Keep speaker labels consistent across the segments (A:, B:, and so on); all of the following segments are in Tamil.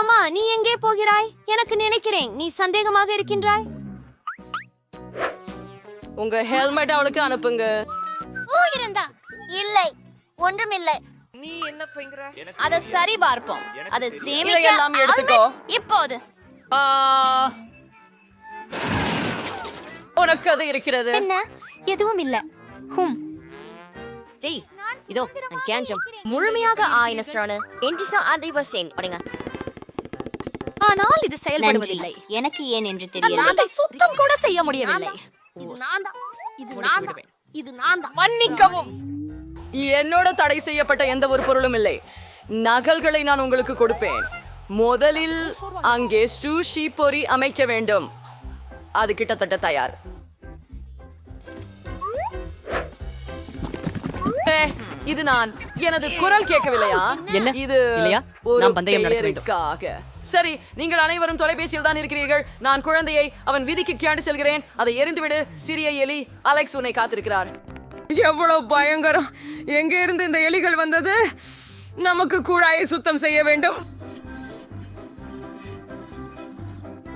A: ஆமா நீ எங்கே போகிறாய்? எனக்கு நினைக்கிறேன் நீ சந்தேகமாக இருக்கின்றாய்.
B: உங்க ஹெல்மெட் அவளுக்கு அனுப்புங்க.
C: போகிறண்டா இல்லை ஒன்றுமில்லை.
A: அத சரி பார்ப்போம். அதை
B: இதையெல்லாம் எடுத்துக்கோ.
A: இப்போது.
B: உனக்கு அது இருக்கிறது.
C: என்ன? எதுவும் இல்ல. ஹும்.
A: ஜெய் இதோ நான் கேஞ்சம். முழுமையாக ஆயினஸ்டான என்டிசா அதிவசேன். படிங்க ஆனால் இது செயல்படுவதில்லை.
C: எனக்கு ஏன் என்று தெரியல
A: அதை சுத்தம் கூட செய்ய முடியவில்லை.
D: இது நான் தான். இது நான் தான். இது நான் தான்.
B: மன்னிக்கவும். என்னோட தடை செய்யப்பட்ட எந்த ஒரு பொருளும் இல்லை. நகல்களை நான் உங்களுக்கு கொடுப்பேன். முதலில் அங்கே சூஷி பொரி அமைக்க வேண்டும். அது கிட்டத்தட்ட தயார். இது நான். எனது குரல் கேட்கவில்லையா?
E: என்ன?
B: இது
E: இல்லையா?
B: ஒரு
E: பந்தயம் நடத்த வேண்டும்.
B: பெயருக்காக. சரி நீங்கள் அனைவரும் தொலைபேசியில் தான் இருக்கிறீர்கள். நான் குழந்தையை அவன் விதிக்கு கியாண்டு செல்கிறேன். அதை எரிந்துவிடு சிறிய எலி அலெக்ஸ் உன்னை காத்திருக்கிறார்.
F: எவ்வளவு பயங்கரம். எங்க இருந்து இந்த எலிகள் வந்தது? நமக்கு குழாயை சுத்தம் செய்ய வேண்டும்.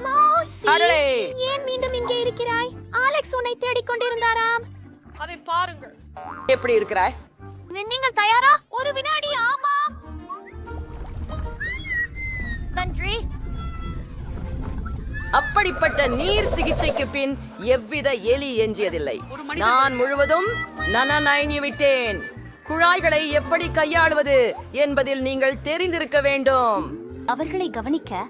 A: மௌசி,
B: அடடே.
A: நீ ஏன் மீண்டும் இங்கே இருக்கிறாய்? ஆலெக்ஸ் உன்னை தேடிக் கொண்டிருந்தாராம்.
B: அதை பாருங்கள். எப்படி இருக்கிறாய்?
A: நீங்கள் தயாரா? ஒரு வினாடி ஆமாம்.
C: நன்றி.
B: அப்படிப்பட்ட நீர் சிகிச்சைக்கு பின் எவ்வித எலி எஞ்சியதில்லை நான் முழுவதும் நனநயனி விட்டேன். குழாய்களை எப்படி கையாளுவது என்பதில் நீங்கள் தெரிந்திருக்க வேண்டும்.
C: அவர்களை கவனிக்க.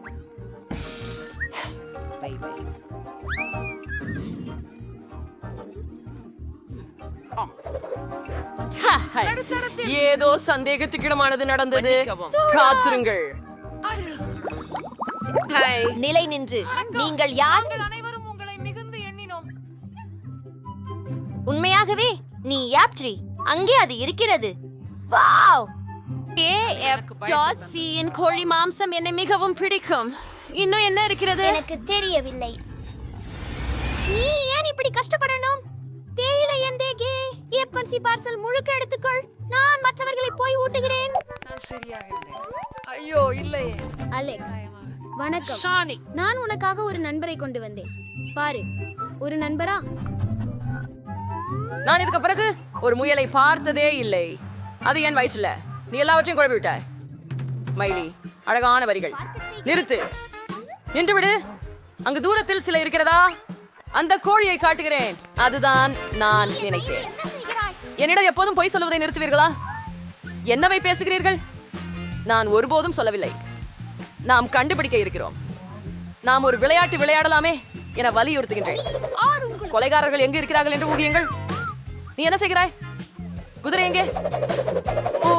B: ஏதோ சந்தேகத்துக்கிடமானது நடந்தது. காத்திருங்கள்.
A: நிலை நின்று. நீங்கள் யார்?
D: அனைவரும் உங்களை மிகுந்து எண்ணினோம்.
A: உண்மையாகவே நீ யாப்ட்ரி? அங்கே அது இருக்கிறது. வாவ்! ஏ எப். டாட் சி இன் கோழி மாம்சம் என்னை மிகவும் பிடிக்கும். இன்னும் என்ன இருக்கிறது?
C: எனக்கு தெரியவில்லை.
A: நீ ஏன் இப்படி கஷ்டப்படணும்? தேயிலை எந்தே கே. ஏப்பன்சி பார்சல் முழுக்க எடுத்துக்கொள். நான் மற்றவர்களை போய் ஊட்டுகிறேன்.
D: ஐயோ இல்லை
G: அலெக்ஸ். வணக்கம்.
D: ஷானி.
G: நான் உனக்காக ஒரு நண்பரை கொண்டு வந்தேன். பாரு ஒரு நண்பரா?
B: நான் இதுக்கு பிறகு ஒரு முயலை பார்த்ததே இல்லை. அது என் வயசுல. நீ எல்லாவற்றையும் குழப்பி விட்டாய். மைலி அழகான வரிகள். நிறுத்து. நின்று விடு. அங்கு தூரத்தில் சில இருக்கிறதா? அந்த கோழியை காட்டுகிறேன். அதுதான் நான் நினைத்தேன். என்னிடம் எப்போதும் பொய் சொல்வதை நிறுத்துவீர்களா? என்னவை பேசுகிறீர்கள்? நான் ஒருபோதும் சொல்லவில்லை. நாம் கண்டுபிடிக்க இருக்கிறோம். நாம் ஒரு விளையாட்டு விளையாடலாமே என வலியுறுத்துகின்றேன். கொலைகாரர்கள் எங்கு இருக்கிறார்கள் என்று ஊகியுங்கள். நீ என்ன செய்கிறாய்? குதிரை எங்கே? ஓ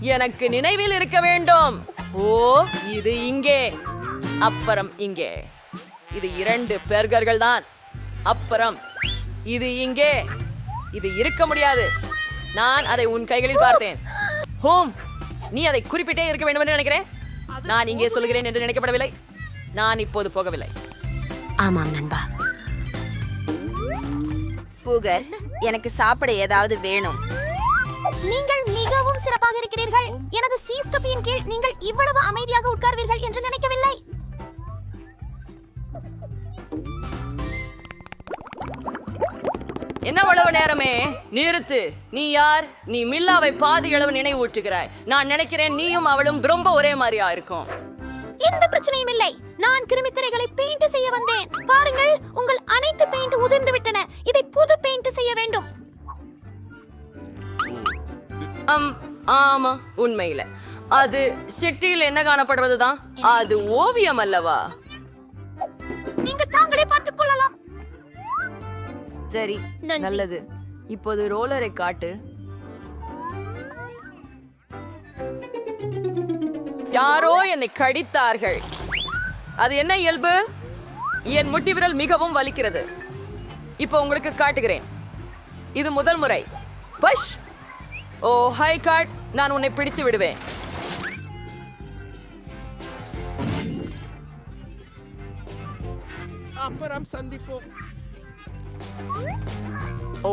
B: எனக்கு நினைவில் இருக்க வேண்டும். ஓ இது இங்கே. அப்புறம் இங்கே. இது இரண்டு பெர்கர்கள் தான். அப்புறம் இது இங்கே. இது இருக்க முடியாது. நான் அதை உன் கைகளில் பார்த்தேன். ஹோம் நீ அதை குறிப்பிட்டே இருக்க வேண்டும் என்று நினைக்கிறேன். நான் இங்கே சொல்கிறேன் என்று நினைக்கப்படவில்லை. நான் இப்போது போகவில்லை.
A: ஆமாம் நண்பா.
H: பூகர் எனக்கு சாப்பிட ஏதாவது வேணும்.
A: நீங்கள் மிகவும் சிறப்பாக இருக்கிறீர்கள். எனது சீஸ்டப்பியின் கீழ் நீங்கள் இவ்வளவு அமைதியாக உட்கார்வீர்கள் என்று நினைக்கவில்லை
B: என்ன அவ்வளவு நேரமே? நிறுத்து. நீ யார்? நீ மில்லாவை பாதி அளவு நினைவூட்டுகிறாய். நான் நினைக்கிறேன் நீயும் அவளும் ரொம்ப ஒரே மாதிரியா இருக்கும்.
A: எந்த பிரச்சனையும் இல்லை. நான் கிருமித்திரைகளை பெயிண்ட் செய்ய வந்தேன். பாருங்கள் உங்கள் அனைத்து பெயிண்ட் உதிர்ந்து விட்டன. இதை புது பெயிண்ட் செய்ய வேண்டும்.
B: அம் ஆமா உண்மையில. அது சிட்டியில் என்ன காணப்படுவதுதான்? அது ஓவியம் அல்லவா? சரி
A: நன்றி.
B: நல்லது. இப்போது ரோலரை காட்டு. யாரோ என்னை கடித்தார்கள். அது என்ன இயல்பு? என் முட்டி விரல் மிகவும் வலிக்கிறது. இப்போ உங்களுக்கு காட்டுகிறேன். இது முதல் முறை. பஷ் ஓ ஹை காட் நான் உன்னை பிடித்து விடுவேன்.
I: அப்புறம் சந்திப்போம்.
B: ஓ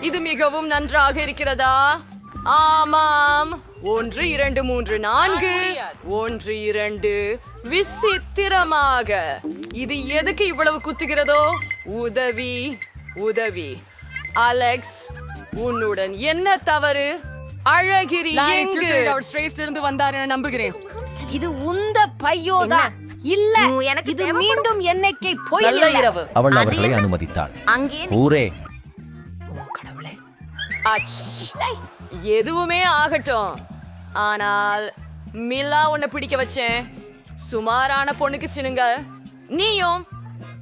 B: இது மிகவும் நன்றாக இருக்கிறதா? ஆமாம். ஒன்று இரண்டு மூன்று நான்கு. ஒன்று இரண்டு. விசித்திரமாக. இது எதுக்கு இவ்வளவு குத்துகிறதோ? உதவி உதவி. அலெக்ஸ் உன்னுடன் என்ன தவறு? அழகிரி
I: அவர் இருந்து வந்தார் என நம்புகிறேன்.
D: இது உந்த பையோதா இல்ல
C: எனக்கு
D: இது மீண்டும் எண்ணிக்கை பொய்.
B: இரவு.
J: அவள் அவர்களை அனுமதித்தாள்.
C: அங்கே
J: ஊரே
B: அச். எதுவுமே ஆகட்டும். ஆனால் மில்லா உன்னை பிடிக்க வச்சேன். சுமாரான பொண்ணுக்கு சினுங்க. நீயும்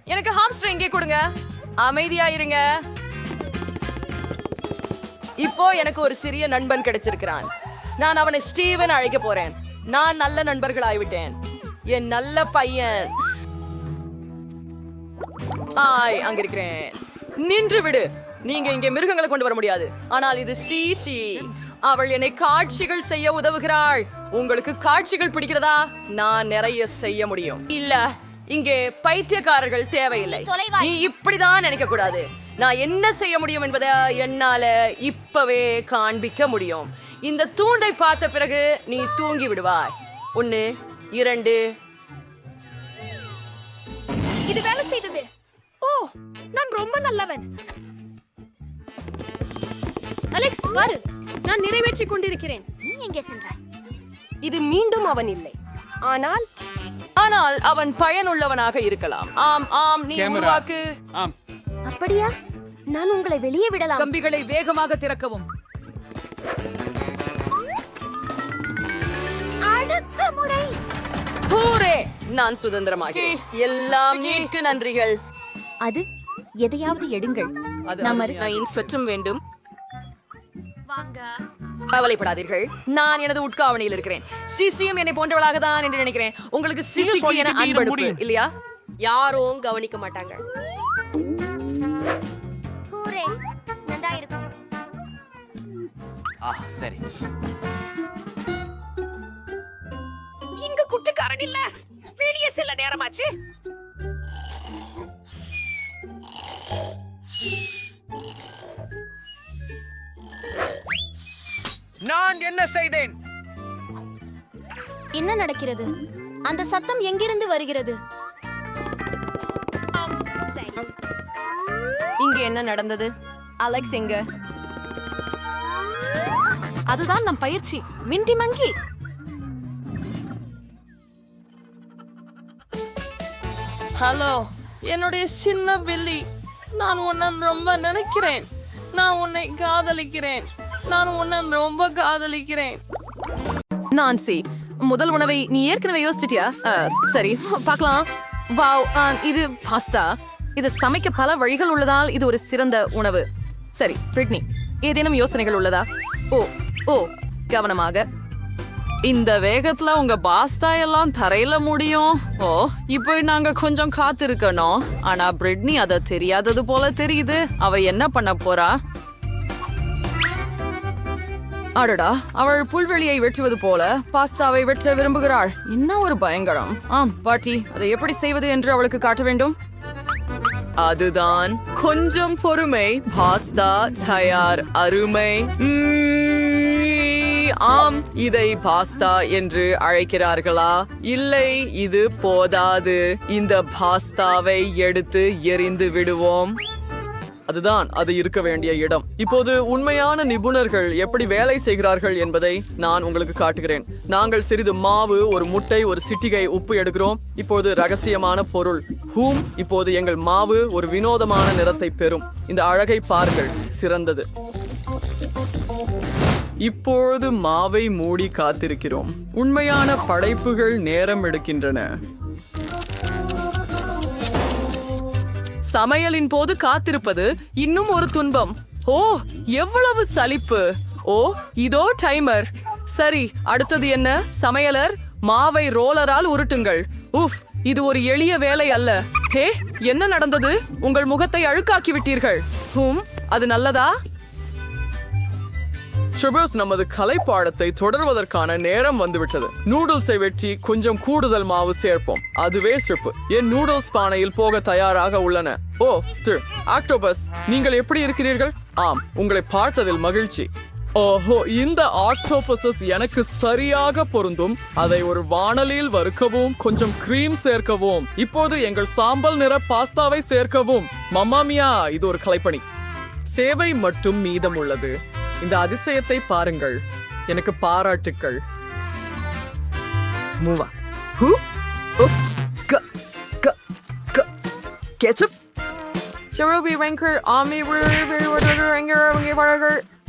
B: எனக்கு ஹாம்ஸ்டர் இங்கே கொடுங்க. அமைதியா இருங்க. இப்போ எனக்கு ஒரு சிறிய நண்பன் கிடைச்சிருக்கிறான். நான் அவனை ஸ்டீவன் அழைக்க போறேன். நான் நல்ல நண்பர்கள் ஆகிவிட்டேன் என் நல்ல பையன். ஆய் அங்க இருக்கிறேன் நின்று விடு. நீங்க இங்கே மிருகங்களை கொண்டு வர முடியாது. ஆனால் இது சிசி அவள் என்னை காட்சிகள் செய்ய உதவுகிறாள். உங்களுக்கு காட்சிகள் பிடிக்கிறதா? நான் நிறைய செய்ய முடியும். இல்ல இங்கே பைத்தியக்காரர்கள் தேவையில்லை. நீ இப்படிதான் நினைக்க கூடாது நான் என்ன செய்ய முடியும் என்பதை என்னால இப்பவே காண்பிக்க முடியும். இந்த தூண்டை பார்த்த பிறகு நீ தூங்கி விடுவாய். ஒன்னு இரண்டு.
D: இது வேலை செய்தது. ஓ நான் ரொம்ப நல்லவன்.
K: அலெக்ஸ் பாரு நான் நிறைவேற்றிக் கொண்டிருக்கிறேன்.
C: நீ எங்கே சென்றாய்?
D: இது மீண்டும் அவன் இல்லை. ஆனால்
B: ஆனால் அவன் பயனுள்ளவனாக இருக்கலாம். ஆம் ஆம் நீ உருவாக்கு.
C: அப்படியா? நான் உங்களை வெளியே விடலாம்.
I: கம்பிகளை வேகமாக திறக்கவும்.
C: அடுத்த முறை.
B: ஹூரே நான் சுதந்திரமாகிறேன். எல்லாம் நீக்கு நன்றிகள்.
C: அது எதையாவது எடுங்கள்.
B: நான் சொற்றம் வேண்டும். கவலைப்படாதீர்கள். நான் எனது உட்காவணியில் இருக்கிறேன். சிசியும் என்னை போன்றவளாக தான் என்று நினைக்கிறேன். உங்களுக்கு சிசிக்கு என அன்படுப்பு இல்லையா? யாரும் கவனிக்க மாட்டாங்க.
C: ஹூரே நன்றாயிருக்கும்.
J: ஆ சரி.
D: குட்டிக்காரன் இல்ல வெளியே செல்ல நேரமாச்சு.
I: நான் என்ன செய்தேன்?
A: என்ன நடக்கிறது? அந்த சத்தம் எங்கிருந்து வருகிறது?
B: இங்க என்ன நடந்தது? அலெக்ஸ் எங்க?
D: அதுதான் நம் பயிற்சி. மிண்டி மங்கி.
I: ஹலோ என்னுடைய சின்ன பில்லி நான் உன்னை ரொம்ப நினைக்கிறேன். நான் உன்னை காதலிக்கிறேன். நான் உன்னை ரொம்ப காதலிக்கிறேன். நான்சி முதல் உணவை நீ ஏற்கனவே யோசிச்சிட்டியா? சரி பார்க்கலாம். வாவ் இது பாஸ்தா. இது சமைக்க பல வழிகள் உள்ளதால் இது ஒரு சிறந்த உணவு. சரி பிரிட்னி ஏதேனும் யோசனைகள் உள்ளதா? ஓ ஓ கவனமாக. இந்த வேகத்துல உங்க பாஸ்தா எல்லாம் தரையில முடியும். ஓ இப்போ நாங்க கொஞ்சம் காத்திருக்கணும். ஆனா பிரிட்னி அத தெரியாதது போல தெரியுது. அவ என்ன பண்ண போறா? அடடா அவள் புல்வெளியை வெட்டுவது போல பாஸ்தாவை வெட்ட விரும்புகிறாள். என்ன ஒரு பயங்கரம். ஆம் பாட்டி அதை எப்படி செய்வது என்று அவளுக்கு காட்ட வேண்டும்? அதுதான் கொஞ்சம் பொறுமை. பாஸ்தா தயார் அருமை. உம், ஆம் இதை பாஸ்தா என்று அழைக்கிறார்களா? இல்லை இது போதாது. இந்த பாஸ்தாவை எடுத்து எரிந்து விடுவோம். அதுதான் அது இருக்க வேண்டிய இடம். இப்போது உண்மையான நிபுணர்கள் எப்படி வேலை செய்கிறார்கள் என்பதை நான் உங்களுக்கு காட்டுகிறேன். நாங்கள் சிறிது மாவு ஒரு முட்டை ஒரு சிட்டிகை உப்பு எடுக்கிறோம். இப்போது ரகசியமான பொருள். ஹூம் இப்போது எங்கள் மாவு ஒரு வினோதமான நிறத்தை பெறும். இந்த அழகை பாருங்கள் சிறந்தது. இப்பொழுது மாவை மூடி காத்திருக்கிறோம். உண்மையான படைப்புகள் நேரம் எடுக்கின்றன. சமையலின் போது காத்திருப்பது இன்னும் ஒரு துன்பம். ஓ எவ்வளவு சலிப்பு. ஓ இதோ டைமர். சரி அடுத்தது என்ன? சமையலர் மாவை ரோலரால் உருட்டுங்கள். உஃப் இது ஒரு எளிய வேலை அல்ல. ஹே என்ன நடந்தது? உங்கள் முகத்தை அழுக்காக்கி விட்டீர்கள். ஹூம் அது நல்லதா? ஷுபர்ஸ் நமது கலைப்பாடத்தை தொடர்வதற்கான நேரம் வந்துவிட்டது. நூடுல்ஸை வெட்டி கொஞ்சம் கூடுதல் மாவு சேர்ப்போம். அதுவே ஸ்ட்ரிப்பு என் நூடுல்ஸ் பானையில் போக தயாராக உள்ளன. ஓ திரு ஆக்டோபஸ் நீங்கள் எப்படி இருக்கிறீர்கள்? ஆம் உங்களை பார்த்ததில் மகிழ்ச்சி.
E: ஓஹோ இந்த ஆக்டோபசஸ் எனக்கு சரியாக பொருந்தும். அதை ஒரு வானலியில் வறுக்கவும் கொஞ்சம் கிரீம் சேர்க்கவும். இப்போது எங்கள் சாம்பல் நிற பாஸ்தாவை சேர்க்கவும். மம்மாமியா இது ஒரு கலைப்பணி. சேவை மட்டும் மீதம் உள்ளது. இந்த அதிசயத்தை பாருங்கள். எனக்கு பாராட்டுக்கள். மூவா. ஹூ. க. க. க. கெச்சப்.
I: ஷரோபி வெங்கர் ஆமி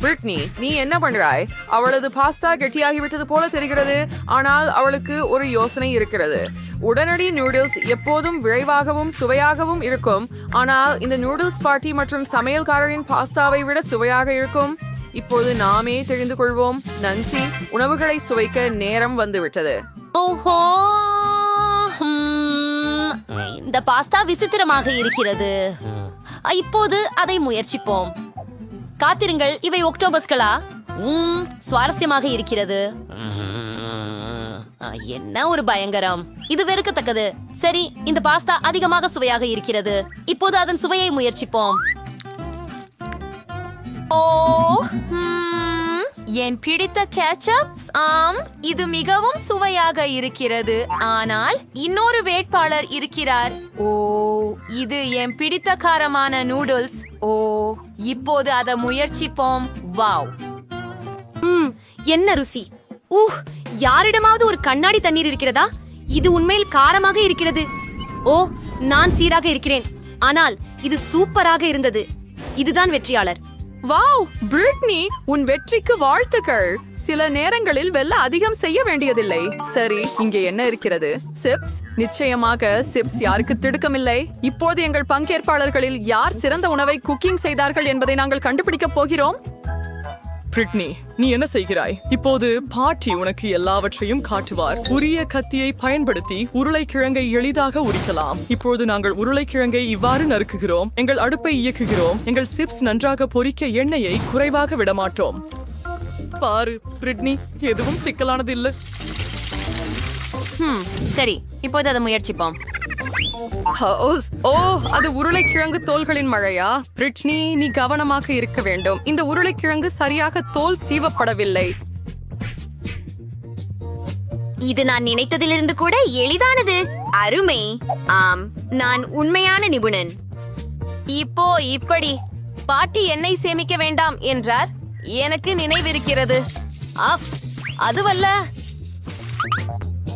I: பிரிட்னி நீ என்ன பண்றாய்? அவளது பாஸ்தா கெட்டியாகிவிட்டது போல தெரிகிறது. ஆனால் அவளுக்கு ஒரு யோசனை இருக்கிறது. உடனடி நூடுல்ஸ் எப்போதும் விரைவாகவும் சுவையாகவும் இருக்கும். ஆனால் இந்த நூடுல்ஸ் பார்ட்டி மற்றும் சமையல்காரரின் பாஸ்தாவை விட சுவையாக இருக்கும். இப்போது நாமே தெரிந்து கொள்வோம். நன்சி உணவுகளை சுவைக்க நேரம் வந்துவிட்டது.
A: ஓஹோ! ஹம், இந்த பாஸ்தா விசித்திரமாக இருக்கிறது. இப்போது அதை முயற்சிப்போம். காத்திருங்கள் இவை ஒக்டோபஸ்களா? உம் சுவாரஸ்யமாக இருக்கிறது. ஆ, என்ன ஒரு பயங்கரம். இது வெறுக்கத்தக்கது. சரி இந்த பாஸ்தா அதிகமாக சுவையாக இருக்கிறது. இப்போது அதன் சுவையை முயற்சிப்போம். ஓ என் பிடித்த கேட்சப்ஸ் ஆம் um, இது மிகவும் சுவையாக இருக்கிறது. ஆனால் இன்னொரு வேட்பாளர் இருக்கிறார். ஓ இது என் பிடித்த காரமான நூடுல்ஸ் ஓ இப்போது அதை முயற்சிப்போம். வாவ் ம் என்ன ருசி. ஊஹ் யாரிடமாவது ஒரு கண்ணாடி தண்ணீர் இருக்கிறதா? இது உண்மையில் காரமாக இருக்கிறது. ஓ நான் சீராக இருக்கிறேன். ஆனால் இது சூப்பராக இருந்தது. இதுதான் வெற்றியாளர்.
I: வாவ் பிரிட்னி உன் வெற்றிக்கு வாழ்த்துக்கள். சில நேரங்களில் வெல்ல அதிகம் செய்ய வேண்டியதில்லை. சரி இங்கே என்ன இருக்கிறது? சிப்ஸ்? நிச்சயமாக சிப்ஸ் யாருக்கு திடுக்கமில்லை. இப்போது எங்கள் பங்கேற்பாளர்களில் யார் சிறந்த உணவை குக்கிங் செய்தார்கள் என்பதை நாங்கள் கண்டுபிடிக்கப் போகிறோம்.
E: பிரிட்னி நீ என்ன செய்கிறாய்? இப்போது பாட்டி உனக்கு எல்லாவற்றையும் காட்டுவார். உரிய கத்தியை பயன்படுத்தி உருளைக்கிழங்கை எளிதாக உரிக்கலாம். இப்போது நாங்கள் உருளைக்கிழங்கை இவ்வாறு நறுக்குகிறோம். எங்கள் அடுப்பை இயக்குகிறோம். எங்கள் சிப்ஸ் நன்றாக பொரிக்க எண்ணெயை குறைவாக விடமாட்டோம். பாரு பிரிட்னி எதுவும் சிக்கலானது இல்லை
A: சரி. இப்போது அதை முயற்சிப்போம்.
I: ஓ அது உருளைக்கிழங்கு தோல்களின் மழையா? பிரிட்னி நீ கவனமாக இருக்க வேண்டும். இந்த உருளைக்கிழங்கு சரியாக தோல் சீவப்படவில்லை.
A: இது நான் நினைத்ததிலிருந்து கூட எளிதானது. அருமை. ஆம் நான் உண்மையான நிபுணன். இப்போ இப்படி பாட்டி எண்ணெய் சேமிக்க வேண்டாம் என்றார். எனக்கு நினைவிருக்கிறது. அதுவல்ல.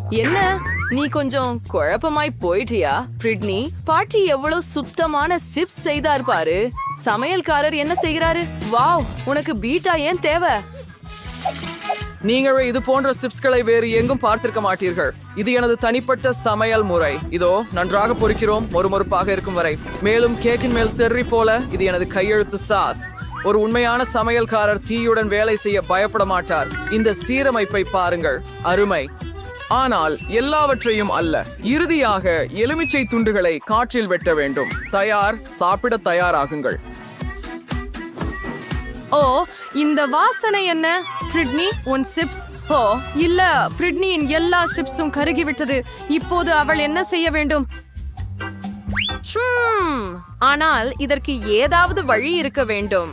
I: என்ன? நீ கொஞ்சம் குழப்பமாய் போயிட்டியா பிரிட்னி? பாட்டி எவ்வளவு சுத்தமான சிப்ஸ் செய்தார் பாரு. சமையல்காரர் என்ன செய்கிறாரு? வாவ் உனக்கு பீட்டா ஏன் தேவை?
E: நீங்கள் இது போன்ற சிப்ஸ்களை வேறு எங்கும் பார்த்திருக்க மாட்டீர்கள். இது எனது தனிப்பட்ட சமையல் முறை. இதோ நன்றாக பொறிக்கிறோம். மொறுமொறுப்பாக இருக்கும் வரை. மேலும் கேக்கின் மேல் செர்ரி போல இது எனது கையெழுத்து சாஸ். ஒரு உண்மையான சமையல்காரர் தீயுடன் வேலை செய்ய பயப்பட மாட்டார். இந்த சீரமைப்பை பாருங்கள். அருமை. ஆனால் எல்லாவற்றையும் அல்ல. இறுதியாக எலுமிச்சை துண்டுகளை காற்றில் வெட்ட வேண்டும். தயார் சாப்பிட தயாராகுங்கள்.
I: ஓ இந்த வாசனை என்ன? பிரிட்னி உன் சிப்ஸ்? ஓ இல்ல பிரிட்னியின் எல்லா சிப்ஸும் கருகிவிட்டது. இப்போது அவள் என்ன செய்ய வேண்டும்? ஆனால் இதற்கு ஏதாவது வழி இருக்க வேண்டும்.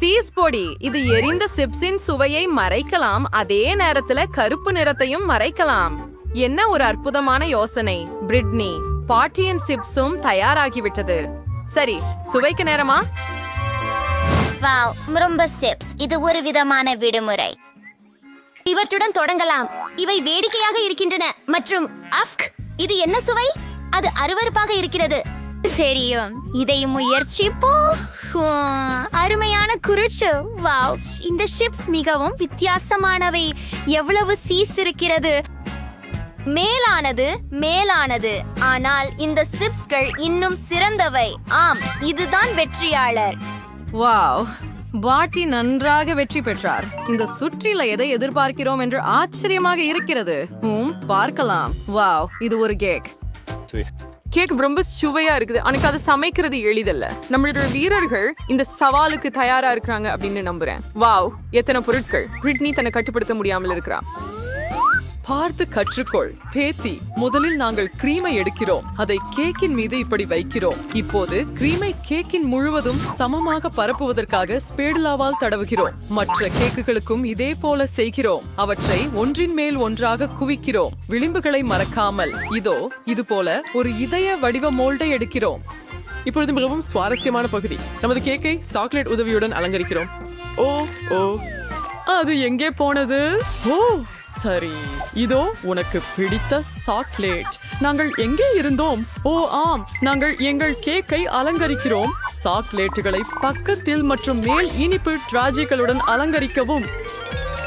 I: சீஸ் பொடி. இது எரிந்த சிப்ஸின் சுவையை மறைக்கலாம். அதே நேரத்துல கருப்பு நிறத்தையும் மறைக்கலாம். என்ன ஒரு அற்புதமான யோசனை. பிரிட்னி பாட்டியின் சிப்ஸும் தயாராகிவிட்டது. சரி சுவைக்கு நேரமா?
C: வாவ் ரொம்ப சிப்ஸ். இது ஒரு விதமான விடுமுறை.
A: இவற்றுடன் தொடங்கலாம். இவை வேடிக்கையாக இருக்கின்றன. மற்றும் அஃப்க் இது என்ன சுவை? அது அருவருப்பாக இருக்கிறது.
C: சரியும் இதை முயற்சிப்போம். அருமையான குருச்சு வாவ். இந்த சிப்ஸ் மிகவும் வித்தியாசமானவை. எவ்வளவு சீஸ் இருக்கிறது?
A: மேலானது மேலானது. ஆனால் இந்த சிப்ஸ்கள் இன்னும் சிறந்தவை. ஆம் இதுதான் வெற்றியாளர்.
I: வாவ். பாட்டி நன்றாக வெற்றி பெற்றார். இந்த சுற்றில எதை எதிர்பார்க்கிறோம் என்று ஆச்சரியமாக இருக்கிறது. ஹம் பார்க்கலாம். வாவ் இது ஒரு கேக். கேக் ரொம்ப சுவையா இருக்குது. எனக்கு அதை சமைக்கிறது எளிதல்ல. நம்மளோட வீரர்கள் இந்த சவாலுக்கு தயாரா இருக்காங்க அப்படின்னு நம்புறேன். வாவ் எத்தனை பொருட்கள். பிரிட்னி தன்னை கட்டுப்படுத்த முடியாமல் இருக்கிறா
E: பார்த்து கற்றுக்கொள். பேத்தி முதலில் நாங்கள் கிரீமை எடுக்கிறோம். அதை கேக்கின் மீது இப்படி வைக்கிறோம். இப்போது கிரீமை கேக்கின் முழுவதும் சமமாக பரப்புவதற்காக ஸ்பேடுலாவால் தடவுகிறோம். மற்ற கேக்குகளுக்கும் இதே போல செய்கிறோம். அவற்றை ஒன்றின் மேல் ஒன்றாக குவிக்கிறோம். விளிம்புகளை மறக்காமல். இதோ இது போல ஒரு இதய வடிவ மோல்டை எடுக்கிறோம்.
L: இப்பொழுது மிகவும் சுவாரஸ்யமான பகுதி. நமது கேக்கை சாக்லேட் உதவியுடன் அலங்கரிக்கிறோம். ஓ ஓ.
E: அது எங்கே போனது? ஓ சரி இதோ உனக்கு பிடித்த சாக்லேட். நாங்கள் எங்கே இருந்தோம்? ஓ ஆம் நாங்கள் எங்கள் கேக்கை அலங்கரிக்கிறோம். சாக்லேட்டுகளை பக்கத்தில் மற்றும் மேல் இனிப்பு டிராஜிகளுடன் அலங்கரிக்கவும்.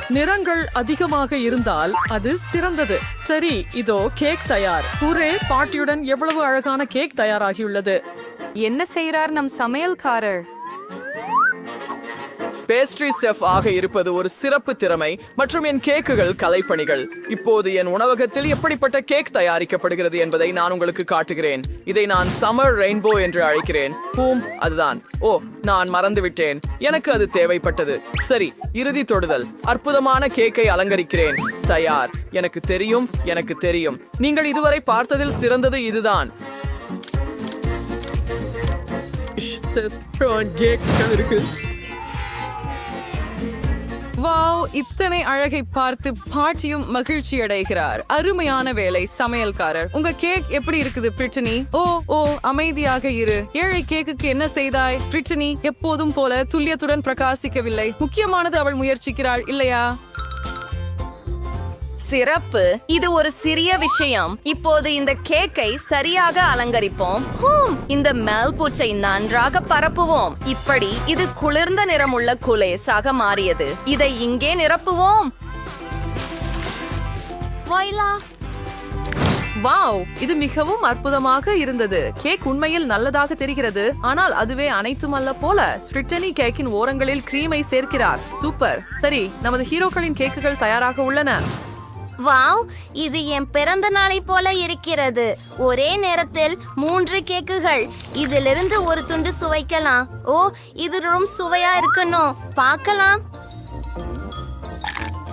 E: நிறங்கள் அதிகமாக இருந்தால் அது சிறந்தது. சரி இதோ கேக் தயார். ஒரே பாட்டியுடன் எவ்வளவு அழகான கேக் தயாராகியுள்ளது.
I: என்ன செய்யறார் நம் சமையல்காரர்?
E: பேஸ்ட்ரி செஃப் ஆக இருப்பது ஒரு சிறப்பு திறமை மற்றும் என் கேக்குகள் கலைப்பணிகள். இப்போது என் உணவகத்தில் எப்படிப்பட்ட கேக் தயாரிக்கப்படுகிறது என்பதை நான் உங்களுக்கு காட்டுகிறேன். இதை நான் சம்மர் ரெயின்போ என்று அழைக்கிறேன். பூம் அதுதான். ஓ நான் மறந்துவிட்டேன். எனக்கு அது தேவைப்பட்டது. சரி இறுதி தொடுதல். அற்புதமான கேக்கை அலங்கரிக்கிறேன். தயார். எனக்கு தெரியும் எனக்கு தெரியும். நீங்கள் இதுவரை பார்த்ததில் சிறந்தது இதுதான்.
L: இருக்கு
I: வாவ் இத்தனை அழகை பார்த்து பாட்டியும் மகிழ்ச்சி அடைகிறார். அருமையான வேலை சமையல்காரர். உங்க கேக் எப்படி இருக்குது பிரிட்டனி? ஓ ஓ அமைதியாக இரு. ஏழை கேக்குக்கு என்ன செய்தாய் பிரிட்டனி? எப்போதும் போல துல்லியத்துடன் பிரகாசிக்கவில்லை. முக்கியமானது அவள் முயற்சிக்கிறாள் இல்லையா?
H: சிறப்பு. இது ஒரு சிறிய விஷயம். இப்போது இந்த கேக்கை சரியாக அலங்கரிப்போம். ஹூம் இந்த மேல் பூச்சை நன்றாக பரப்புவோம். இப்படி இது குளிர்ந்த நிறமுள்ள குலேசாக மாறியது. இதை இங்கே நிரப்புவோம்.
I: வாவ் இது மிகவும் அற்புதமாக இருந்தது. கேக் உண்மையில் நல்லதாக தெரிகிறது. ஆனால் அதுவே அனைத்தும் அல்ல போல ஸ்ட்ரிட்டனி கேக்கின் ஓரங்களில் கிரீமை சேர்க்கிறார். சூப்பர். சரி நமது ஹீரோக்களின் கேக்குகள் தயாராக உள்ளன.
C: வாவ் இது என் பிறந்த நாளை போல இருக்கிறது. ஒரே நேரத்தில் மூன்று கேக்குகள். இதிலிருந்து ஒரு துண்டு சுவைக்கலாம். ஓ இது ரொம்ப சுவையா இருக்கணும். பார்க்கலாம்.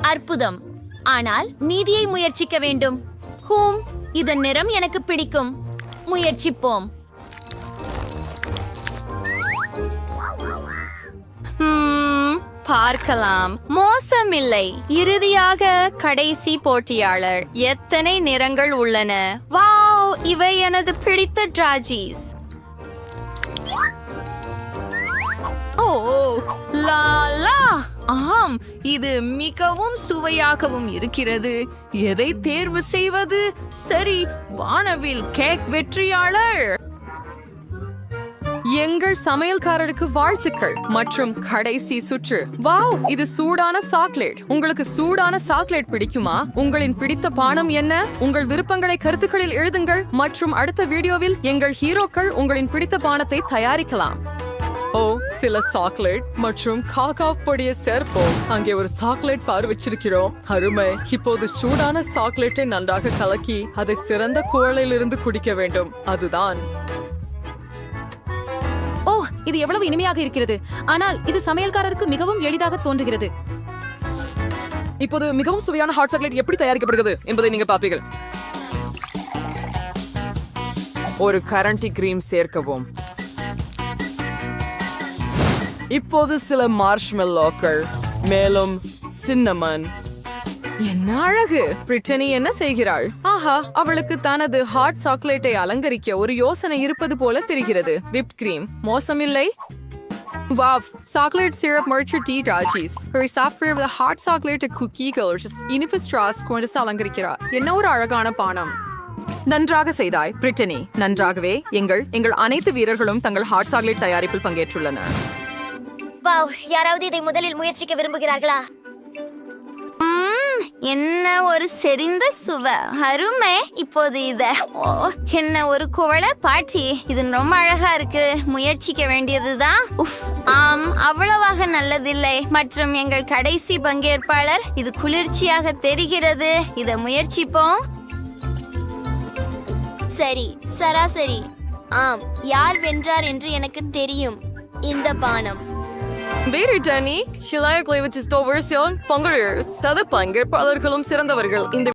C: அற்புதம். ஆனால் மீதியை முயற்சிக்க வேண்டும். ஹூம் இதன் நிறம் எனக்கு பிடிக்கும். முயற்சிப்போம்.
H: பார்க்கலாம். மோசமில்லை. இறுதியாக கடைசி போட்டியாளர். எத்தனை நிறங்கள் உள்ளன? வாவ் இவை எனது பிடித்த டிராஜிஸ்.
A: ஓ லாலா ஆம் இது மிகவும் சுவையாகவும் இருக்கிறது. எதை தேர்வு செய்வது? சரி வானவில் கேக் வெற்றியாளர்.
I: எங்கள் சமையல்காரருக்கு வாழ்த்துக்கள் மற்றும் கடைசி சுற்று. வாவ் இது சூடான சாக்லேட். உங்களுக்கு சூடான சாக்லேட் பிடிக்குமா? உங்களின் பிடித்த பானம் என்ன? உங்கள் விருப்பங்களை கருத்துக்களில் எழுதுங்கள் மற்றும் அடுத்த வீடியோவில் எங்கள் ஹீரோக்கள் உங்களின் பிடித்த பானத்தை தயாரிக்கலாம்.
L: ஓ சில சாக்லேட் மற்றும் காகாவ் பொடியை சேர்ப்போம். அங்கே ஒரு சாக்லேட் பார் வச்சிருக்கிறோம். அருமை. இப்போது சூடான சாக்லேட்டை நன்றாக கலக்கி அதை சிறந்த குவளையிலிருந்து குடிக்க வேண்டும். அதுதான்.
G: இது எவ்வளவு இனிமையாக இருக்கிறது. ஆனால் இது சமையல்காரருக்கு மிகவும் எளிதாக தோன்றுகிறது.
E: இப்போது மிகவும் சுவையான ஹாட் சாக்லேட் எப்படி தயாரிக்கப்படுகிறது என்பதை நீங்க பாப்பீர்கள் ஒரு கரண்டி கிரீம் சேர்க்கவும். இப்போது சில மார்ஷ்மெல்லோக்கள் மேலும் சின்னமன்
I: என்ன அழகு? பிரிட்டனி என்ன செய்கிறாள்? ஆஹா அவளுக்கு தனது ஹாட் சாக்லேட்டை அலங்கரிக்க ஒரு யோசனை இருப்பது போல தெரிகிறது. விப் கிரீம் மோசமில்லை. வாவ் சாக்லேட் சிரப் மர்ச்சர் டீ ராஜீஸ் ஒரு சாஃப்ட்வேர் வித் ஹாட் சாக்லேட் குக்கீகள் இனிப்பு ஸ்ட்ராஸ் கொண்டு அலங்கரிக்கிறார். என்ன ஒரு அழகான பானம். நன்றாக செய்தாய் பிரிட்டனி. நன்றாகவே எங்கள் எங்கள் அனைத்து வீரர்களும் தங்கள் ஹாட் சாக்லேட் தயாரிப்பில் பங்கேற்றுள்ளனர்.
C: வாவ் யாராவது இதை முதலில் முயற்சிக்க விரும்புகிறார்களா? என்ன ஒரு செறிந்த சுவ. அருமை. இப்போது இத. ஓ என்ன ஒரு குவளை பாட்டி. இது ரொம்ப அழகா இருக்கு. முயற்சிக்க வேண்டியதுதான். உஃப் ஆம் அவ்வளவாக நல்லதில்லை. மற்றும் எங்கள் கடைசி பங்கேற்பாளர் இது குளிர்ச்சியாக தெரிகிறது. இத முயற்சிப்போம். சரி சராசரி. ஆம் யார் வென்றார் என்று எனக்கு தெரியும். இந்த பானம்.
I: பிரிட்டனி ஷிலாய் கிளைவத்திஸ் தோவர்சியோன் பங்குழர்ஸ் தது பங்கேற்பாளர்களும் சிறந்தவர்கள். இந்த